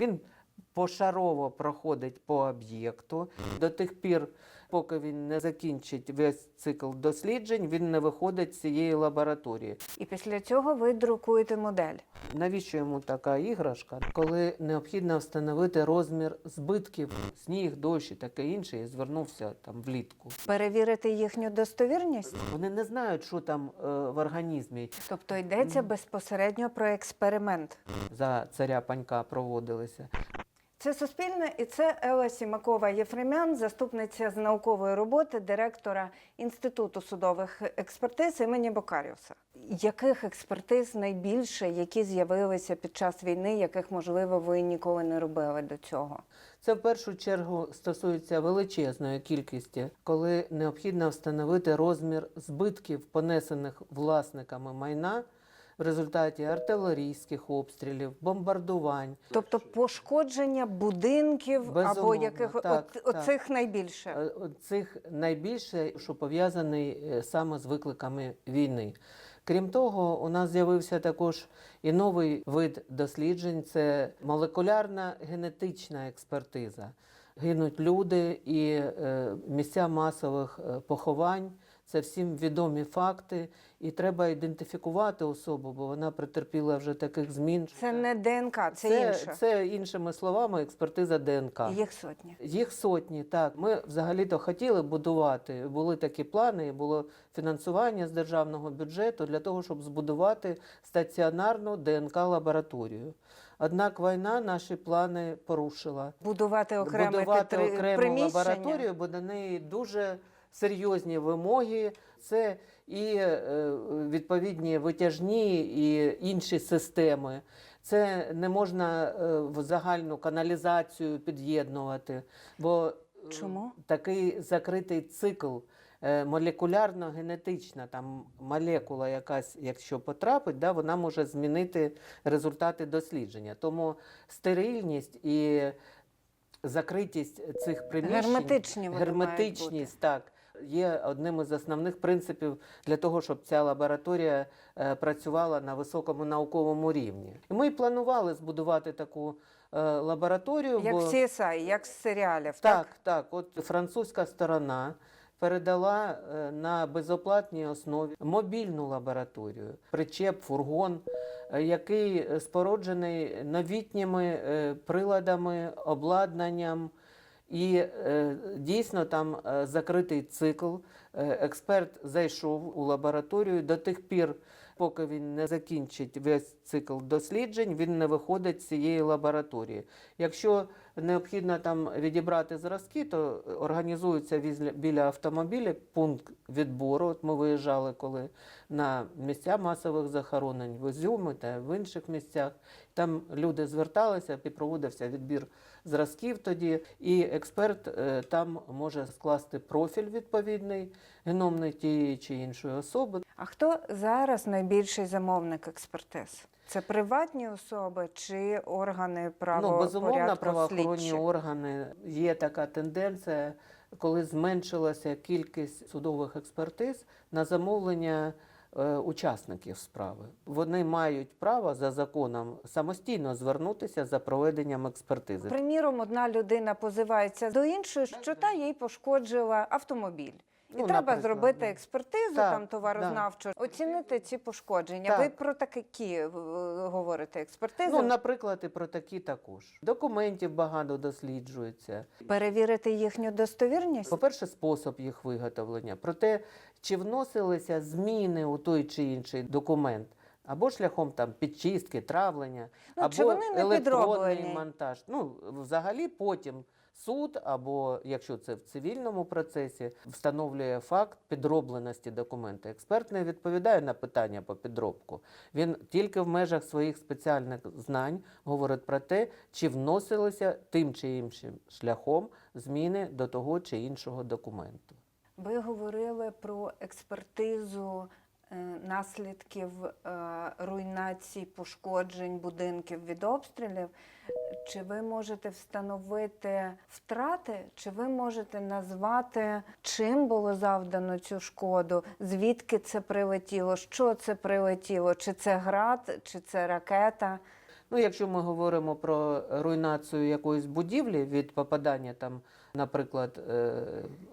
Він пошарово проходить по об'єкту. До тих пір, поки він не закінчить весь цикл досліджень, він не виходить з цієї лабораторії. І після цього ви друкуєте модель. Навіщо йому така іграшка, коли необхідно встановити розмір збитків, сніг, дощ і таке інше, і звернувся там влітку. Перевірити їхню достовірність. Вони не знають, що там е, в організмі. Тобто йдеться безпосередньо про експеримент. За царя панька проводилися. Це суспільне і це Елла Сімакова Єфремян, заступниця з наукової роботи директора Інституту судових експертиз імені Бокаріуса. Яких експертиз найбільше, які з'явилися під час війни, яких можливо ви ніколи не робили до цього? Це в першу чергу стосується величезної кількості, коли необхідно встановити розмір збитків, понесених власниками майна в результаті артилерійських обстрілів, бомбардувань. Тобто пошкодження будинків або яких так, от, так. оцих найбільше. Е, Цих найбільше, що пов'язаний е, саме з викликами війни. Крім того, у нас з'явився також і новий вид досліджень це молекулярна генетична експертиза. Гинуть люди і е, місця масових поховань. Це всім відомі факти, і треба ідентифікувати особу, бо вона претерпіла вже таких змін. Це не ДНК, це, це, інше. це іншими словами експертиза ДНК. Їх сотні. Їх сотні, так. Ми взагалі-то хотіли будувати. Були такі плани, було фінансування з державного бюджету для того, щоб збудувати стаціонарну ДНК-лабораторію. Однак війна наші плани порушила. Будувати окреме будувати окрему лабораторію, бо до неї дуже серйозні вимоги. Це і е, відповідні витяжні, і інші системи. Це не можна е, в загальну каналізацію під'єднувати, бо е, Чому? такий закритий цикл. Молекулярно-генетична там молекула, якась, якщо потрапить, да, вона може змінити результати дослідження. Тому стерильність і закритість цих приміщень, Герметичні вони герметичність, так, є одним із основних принципів для того, щоб ця лабораторія е, працювала на високому науковому рівні. І ми планували збудувати таку е, лабораторію. Як бо... в CSI, як з серіалів. Так, так. От французька сторона передала е, на безоплатній основі мобільну лабораторію, причеп, фургон, який спороджений новітніми приладами, обладнанням. І е, дійсно там е, закритий цикл. Е, експерт зайшов у лабораторію до тих пір, поки він не закінчить весь цикл досліджень, він не виходить з цієї лабораторії. Якщо необхідно там відібрати зразки, то організується біля автомобіля пункт відбору. От ми виїжджали коли на місця масових захоронень в Ізюмі та в інших місцях. Там люди зверталися і проводився відбір зразків тоді, і експерт е, там може скласти профіль відповідний геномний тієї чи іншої особи. А хто зараз найбільший замовник експертиз? Це приватні особи чи органи Ну, безумовно, правоохоронні слідчі? органи є така тенденція, коли зменшилася кількість судових експертиз на замовлення учасників справи. Вони мають право за законом самостійно звернутися за проведенням експертизи. Приміром, одна людина позивається до іншої, що та їй пошкоджила автомобіль. І Ну, треба наприклад, зробити да. експертизу Так, там товарознавчу, оцінити ці пошкодження. Так. Ви про такі е, говорите експертизи? Ну, наприклад, і про такі також. Документів багато досліджується. Перевірити їхню достовірність? По-перше, спосіб їх виготовлення, про те, чи вносилися зміни у той чи інший документ. Або шляхом там підчистки, травлення, Ну, або чи вони не електронний підроблені? монтаж. Ну, взагалі, потім суд, або якщо це в цивільному процесі, встановлює факт підробленості документа. Експерт не відповідає на питання по підробку. Він тільки в межах своїх спеціальних знань говорить про те, чи вносилися тим чи іншим шляхом зміни до того чи іншого документу. Ви говорили про експертизу наслідків е, руйнації, пошкоджень будинків від обстрілів. Чи ви можете встановити втрати, чи ви можете назвати, чим було завдано цю шкоду, звідки це прилетіло, що це прилетіло, чи це град, чи це ракета? Ну, якщо ми говоримо про руйнацію якоїсь будівлі від попадання там, наприклад, е,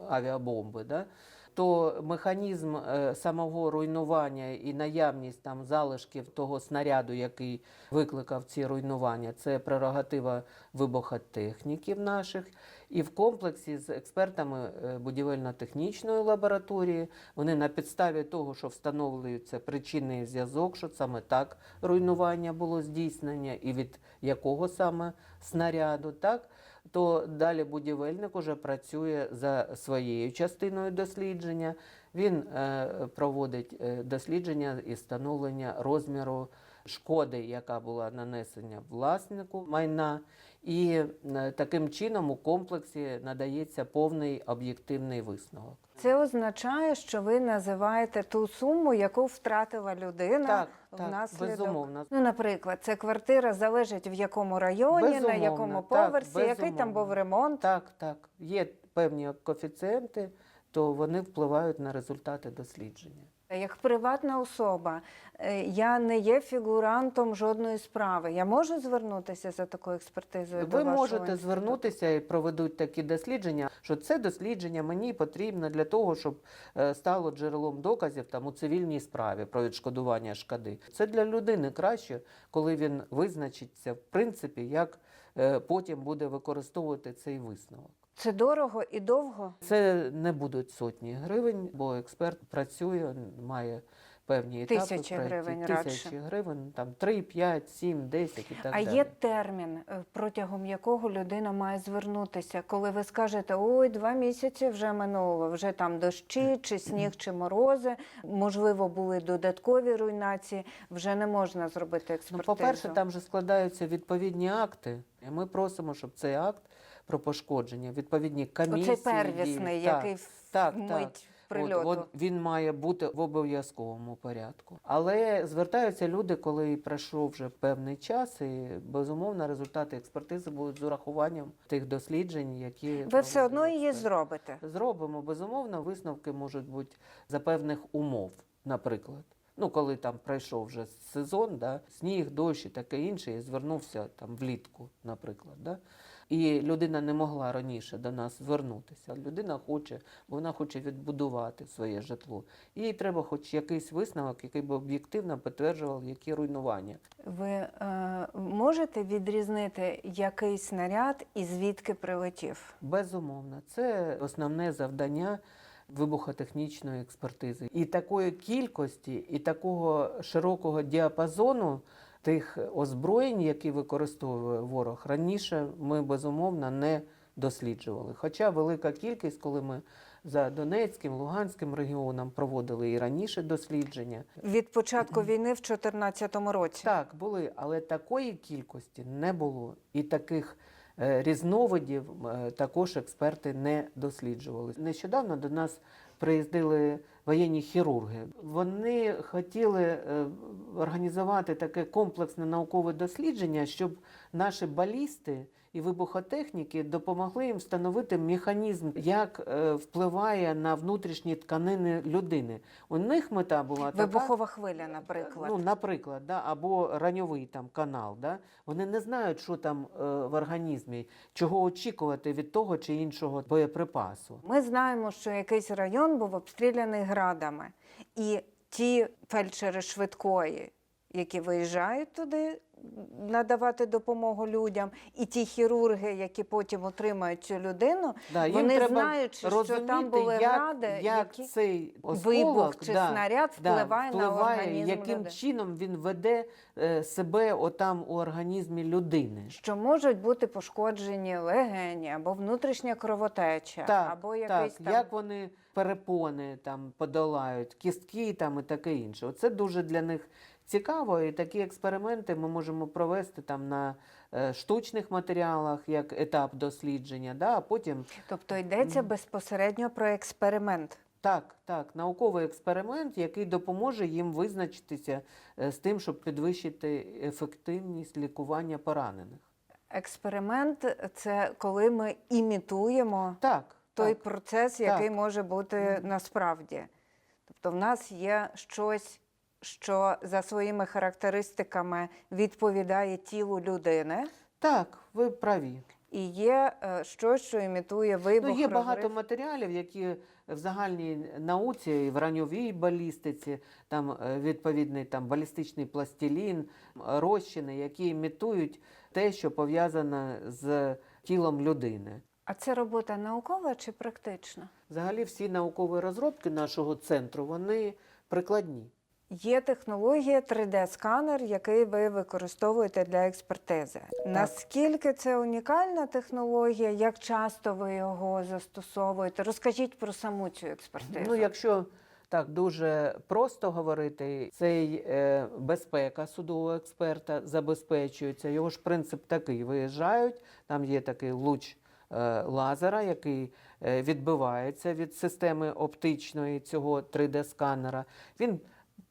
авіабомби, да, то механізм е, самого руйнування і наявність там залишків того снаряду, який викликав ці руйнування, це прерогатива вибухотехніків наших. І в комплексі з експертами е, будівельно-технічної лабораторії вони на підставі того, що встановлюється причинний зв'язок, що саме так руйнування було здійснення, і від якого саме снаряду, так то далі будівельник уже працює за своєю частиною дослідження. Він е, проводить е, дослідження і встановлення розміру шкоди, яка була нанесена власнику майна. І е, таким чином у комплексі надається повний об'єктивний висновок. Це означає, що ви називаєте ту суму, яку втратила людина Так, так, безумовно. Ну, наприклад, це квартира залежить в якому районі, на Безумовно, якому так, поверсі, який там був ремонт. Так, так. Є певні коефіцієнти, то вони впливають на результати дослідження. Як приватна особа, е, я не є фігурантом жодної справи. Я можу звернутися за такою експертизою? до Ви вашого можете інституту? звернутися і проведуть такі дослідження, що це дослідження мені потрібно для того, щоб е, стало джерелом доказів там у цивільній справі про відшкодування шкоди. Це для людини краще, коли він визначиться в принципі, як е, потім буде використовувати цей висновок. Це дорого і довго. Це не будуть сотні гривень, бо експерт працює, має певні етапи. Тисячі гривень Тисячі радше. гривень, там 3, 5, 7, 10 і так а далі. є термін, е, протягом якого людина має звернутися, коли ви скажете, ой, два місяці вже минуло, вже там дощі, чи сніг, чи морози, можливо, були додаткові руйнації, вже не можна зробити Ну, по-перше, там же складаються відповідні акти. І ми просимо, щоб цей акт про пошкодження, відповідні комісії. Оцей первісний, так, який так, мить так. прильоту. От, от він має бути в обов'язковому порядку. Але звертаються люди, коли пройшов вже певний час, і безумовно результати експертизи будуть з урахуванням тих досліджень, які Ви все одно її зробите. Зробимо, безумовно, висновки можуть бути за певних умов, наприклад. Ну, коли там пройшов вже сезон, да, сніг, дощ і таке інше, і звернувся там влітку, наприклад. Да, і людина не могла раніше до нас звернутися. Людина хоче, бо вона хоче відбудувати своє житло. Їй треба хоч якийсь висновок, який би об'єктивно підтверджував, які руйнування. Ви е, можете відрізнити який снаряд і звідки прилетів? Безумовно, це основне завдання вибухотехнічної експертизи. І такої кількості, і такого широкого діапазону тих озброєнь, які використовує ворог, раніше ми безумовно не досліджували. Хоча велика кількість, коли ми за Донецьким, Луганським регіоном проводили і раніше дослідження. Від початку війни в 2014 році. Так, були, але такої кількості не було. І таких е, різновидів е, також експерти не досліджували. Нещодавно до нас приїздили воєнні хірурги. Вони хотіли е, організувати таке комплексне наукове дослідження, щоб наші балісти. І вибухотехніки допомогли їм встановити механізм, як е, впливає на внутрішні тканини людини. У них мета була така, Вибухова хвиля, наприклад. Ну, наприклад, да, або раньовий там канал. Да? Вони не знають, що там е, в організмі, чого очікувати від того чи іншого боєприпасу. Ми знаємо, що якийсь район був обстріляний градами, і ті фельдшери швидкої, які виїжджають туди надавати допомогу людям, і ті хірурги, які потім отримають цю людину, Да, вони знаючи, що розуміти, там були як, гради, як які цей осколок, вибух чи да, снаряд да, впливає, на впливає, організм яким людини. чином він веде е, себе отам у організмі людини. Що можуть бути пошкоджені легені або внутрішня кровотеча, Так, або якийсь так, там як вони перепони там подолають, кістки там і таке інше. Оце дуже для них цікаво, і такі експерименти ми можемо провести там на е, штучних матеріалах, як етап дослідження, да, а потім Тобто йдеться безпосередньо про експеримент. так, так, науковий експеримент, який допоможе їм визначитися е, з тим, щоб підвищити ефективність лікування поранених. Експеримент це коли ми імітуємо Так, той так. процес, який так. може бути насправді. Тобто, в нас є щось, що за своїми характеристиками відповідає тілу людини, Так, ви праві. і є е, щось, що імітує вибух. Ну, є багато розрив. матеріалів, які в загальній науці, і в раньовій балістиці, там е, відповідний там балістичний пластилін, розчини, які імітують те, що пов'язане з тілом людини. А це робота наукова чи практична? Взагалі, всі наукові розробки нашого центру вони прикладні. Є технологія 3D-сканер, який ви використовуєте для експертизи. Наскільки це унікальна технологія? Як часто ви його застосовуєте? Розкажіть про саму цю експертизу. Ну, якщо так дуже просто говорити, цей е, безпека судового експерта забезпечується. Його ж принцип такий: виїжджають, там є такий луч е, лазера, який е, відбивається від системи оптичної цього 3D-сканера. Він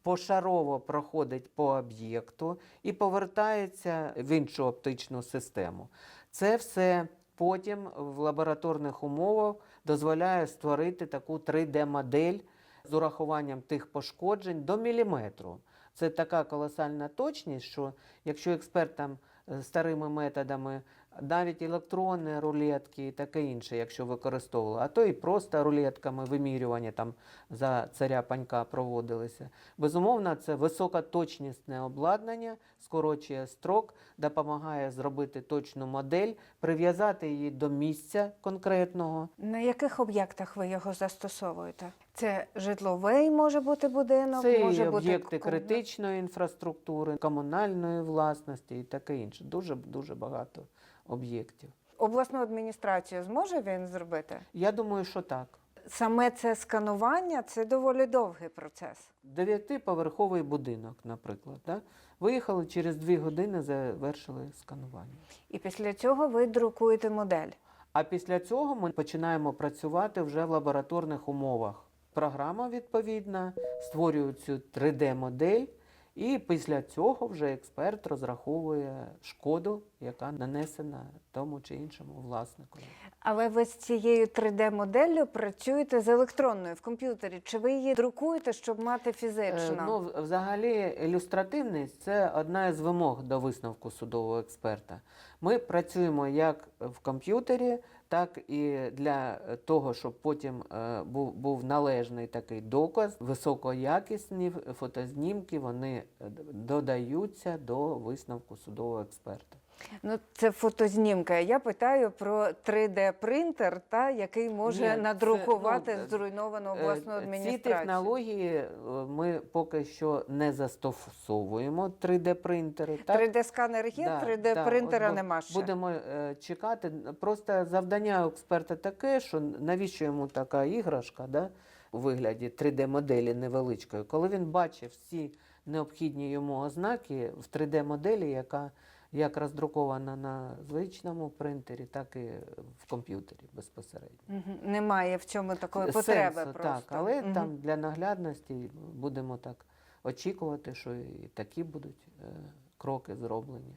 пошарово проходить по об'єкту і повертається в іншу оптичну систему. Це все потім в лабораторних умовах дозволяє створити таку 3D-модель з урахуванням тих пошкоджень до міліметру. Це така колосальна точність, що якщо експерт там е, старими методами, навіть електронні рулетки і таке інше, якщо використовували, а то і просто рулетками вимірювання там за царя панька проводилися. Безумовно, це високоточнісне обладнання, скорочує строк, допомагає зробити точну модель, прив'язати її до місця конкретного. На яких об'єктах ви його застосовуєте? Це житловий може бути будинок, Це може бути об'єкти критичної інфраструктури, комунальної власності і таке інше. Дуже дуже багато об'єктів. Обласну адміністрацію зможе він зробити? Я думаю, що так. Саме це сканування це доволі довгий процес. Дев'ятиповерховий будинок, наприклад. Да? Виїхали через дві години, завершили сканування. І після цього ви друкуєте модель. А після цього ми починаємо працювати вже в лабораторних умовах. Програма відповідна створює цю 3D-модель, і після цього вже експерт розраховує шкоду, яка нанесена тому чи іншому власнику. Але ви з цією 3D-моделлю працюєте з електронною в комп'ютері. Чи ви її друкуєте, щоб мати Е. Ну, взагалі, ілюстративність це одна із вимог до висновку судового експерта. Ми працюємо як в комп'ютері, так і для того, щоб потім е, був, був належний такий доказ. Високоякісні фотознімки вони е, додаються до висновку судового експерта. Ну, це фотознімка. Я питаю про 3D-принтер, та, який може Ні, це, надрукувати ну, зруйновану Е, обласну Ці технології е, ми поки що не застосовуємо 3D-принтери. 3D-сканер є, Да, 3D-принтера да, нема ще. Будемо е, чекати. Просто завдання експерта таке, що навіщо йому така іграшка да, у вигляді 3D-моделі невеличкої, коли він бачив всі необхідні йому ознаки в 3D-моделі, яка як роздрукована на звичному принтері, так і в комп'ютері безпосередньо. Угу. Немає в чому такої потреби просто. так, але угу. там для наглядності будемо так очікувати, що і такі будуть е, кроки зроблені.